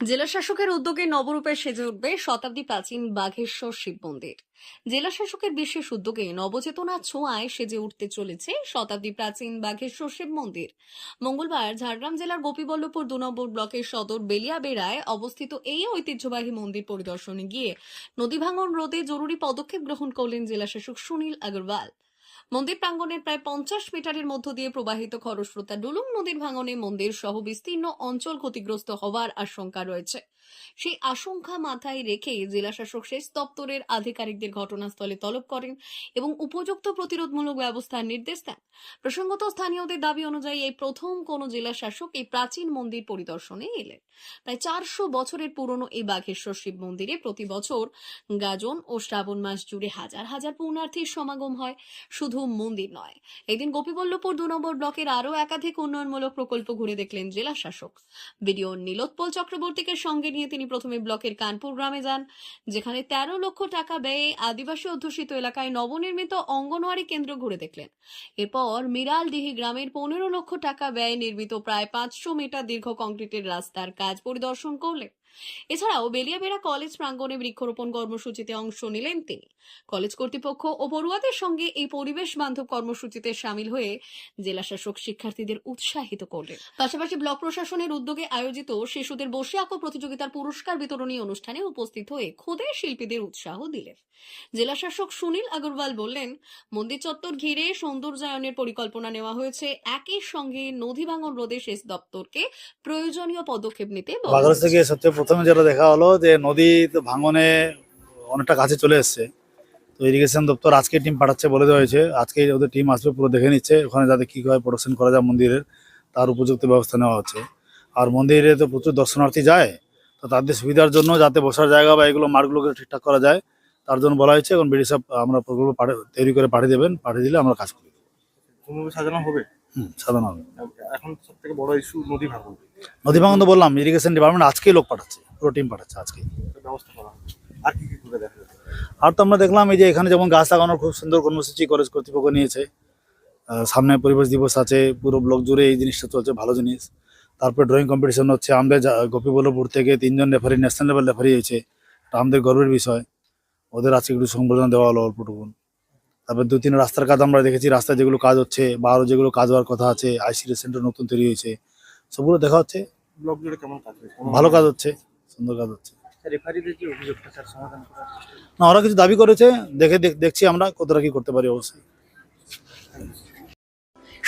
জেলা শাসকের উদ্যোগে নবরূপে সেজে উঠবে শতাব্দী প্রাচীন বাঘেশ্বর শিব মন্দির। জেলা শাসকের বিশেষ উদ্যোগে নবচেতনা ছোঁয়ায় সেজে উঠতে চলেছে শতাব্দী প্রাচীন বাঘেশ্বর শিব মন্দির। মঙ্গলবার ঝাড়গ্রাম জেলার গোপীবল্লভপুর দু নম্বর ব্লকের সদর বেলিয়াবেড়ায় অবস্থিত এই ঐতিহ্যবাহী মন্দির পরিদর্শনে গিয়ে নদী ভাঙন রোধে জরুরি পদক্ষেপ গ্রহণ করলেন জেলা শাসক সুনীল আগরওয়াল। মন্দির প্রাঙ্গণের প্রায় পঞ্চাশ মিটারের মধ্য দিয়ে প্রবাহিত খরস্রোতা ডুলুং নদীর ভাঙনে মন্দির সহ বিস্তীর্ণ অঞ্চল ক্ষতিগ্রস্ত হওয়ার আশঙ্কা রয়েছে। সেই আশঙ্কা মাথায় রেখে জেলাশাসক সেচ দপ্তরের আধিকারিকদের ঘটনাস্থলে তলব করেন এবং উপযুক্ত প্রতিরোধমূলক ব্যবস্থার নির্দেশ দেন। প্রসঙ্গত স্থানীয়দের দাবি অনুযায়ী এই প্রথম কোন জেলা শাসক এই প্রাচীন মন্দির পরিদর্শনে এলেন। প্রায় চারশো বছরের পুরনো এই বাঘেশ্বর শিব মন্দিরে প্রতি বছর গাজন ও শ্রাবণ মাস জুড়ে হাজার হাজার পূর্ণার্থীর সমাগম হয়। শুধু মন্দির নয়। এদিন গোপীবল্লভপুর দু নম্বর ব্লকের আরও একাধিক উন্নয়নমূলক প্রকল্প ঘুরে দেখলেন জেলা শাসক। বিডিও নীলোৎপল চক্রবর্তীকে সঙ্গে নিয়ে তিনি প্রথমে ব্লকের কানপুর গ্রামে যান, যেখানে তেরো লক্ষ টাকা ব্যয়ে আদিবাসী অধ্যুষিত এলাকায় নবনির্মিত অঙ্গনওয়াড়ি কেন্দ্র ঘুরে দেখলেন। এরপর মিরালডিহি গ্রামের পনেরো লক্ষ টাকা ব্যয়ে নির্মিত প্রায় পাঁচশো মিটার দীর্ঘ কংক্রিটের রাস্তার কাজ পরিদর্শন করলেন। এছাড়াও বেলিয়াবেড়া কলেজ প্রাঙ্গণে বৃক্ষরোপণ কর্মসূচিতে অংশ নিলেন তিনি। কলেজ কর্তৃপক্ষ ও পড়ুয়াদের সঙ্গে এই পরিবেশ বান্ধব কর্মসূচিতে সামিল হয়ে জেলাশাসক শিক্ষার্থীদের উৎসাহিত করলেন। পাশাপাশি ব্লক প্রশাসনের উদ্যোগে আয়োজিত শিশুদের বসে আঁকো প্রতিযোগিতার পুরস্কার বিতরণী অনুষ্ঠানে উপস্থিত হয়ে খোদে শিল্পীদের উৎসাহ দিলেন। জেলাশাসক সুনীল আগরওয়াল বললেন মন্দির চত্বর ঘিরে সৌন্দর্যায়নের পরিকল্পনা নেওয়া হয়েছে। একই সঙ্গে নদী ভাঙন রোধে সেচ দপ্তরকে প্রয়োজনীয় পদক্ষেপ নিতে বলা থেকে। প্রথমে যেটা দেখা হলো যে নদী ভাঙনে অনেকটা কাছে চলে এসছে। তো ইরিগেশন দপ্তর আজকে টিম পাঠাচ্ছে বলে দেওয়া হয়েছে। আজকে ওদের টিম আসবে পুরো দেখে নিচ্ছে, ওখানে যাতে কীভাবে প্রোডাকশন করা যায় মন্দিরের, তার উপযুক্ত ব্যবস্থা নেওয়া হচ্ছে। আর মন্দিরে তো প্রচুর দর্শনার্থী যায়, তো তাদের সুবিধার জন্য যাতে বসার জায়গা বা এগুলো মাঠগুলোকে ঠিকঠাক করা যায়, তার জন্য বলা হয়েছে। এখন বিডি আমরা প্রকল্প তৈরি করে পাঠিয়ে দেবেন, পাঠিয়ে দিলে আমরা কাজ করি। সাজানো হবে? হুম সাধারণ। এখন সব থেকে বড় ইস্যু নদী ভাঙন। নদী ভাঙন তো বললাম ইরিগেশন ডিপার্টমেন্ট আজকেই লোক পাঠাচ্ছে পুরো টিম পাঠাচ্ছে আজকে। ব্যবস্থা করা আর কি কি করে দেখা আর তো আমরা দেখলাম এই যে এখানে যেমন গাছ লাগানোর খুব সুন্দর কর্মসূচি কলেজ কর্তৃপক্ষ নিয়েছে। সামনে পরিবেশ দিবস আছে পুরো ব্লক জুড়ে এই জিনিসটা চলছে ভালো জিনিস। তারপরে ড্রয়িং কম্পিটিশন হচ্ছে আমাদের গোপীবল্লভপুর থেকে তিনজন রেফারি ন্যাশনাল লেভেল রেফারি হয়েছে। এটা আমাদের গর্বের বিষয়। ওদের আজকে একটু সংবর্ধনা দেওয়া হলো অল্পটুকুন। তারপর দু তিন রাস্তার কাজ আমরা দেখেছি রাস্তায় যেগুলো কাজ হচ্ছে বা আরও যেগুলো কাজ হওয়ার কথা আছে আইসিডি সেন্টার নতুন তৈরি হয়েছে সবগুলো দেখা হচ্ছে। ব্লক জুড়ে কেমন কাজ ভালো কাজ হচ্ছে সুন্দর কাজ হচ্ছে। চেষ্টা? না ওরা কিছু দাবি করেছে দেখে দেখ- দেখছি আমরা কতটা কি করতে পারি অবশ্যই।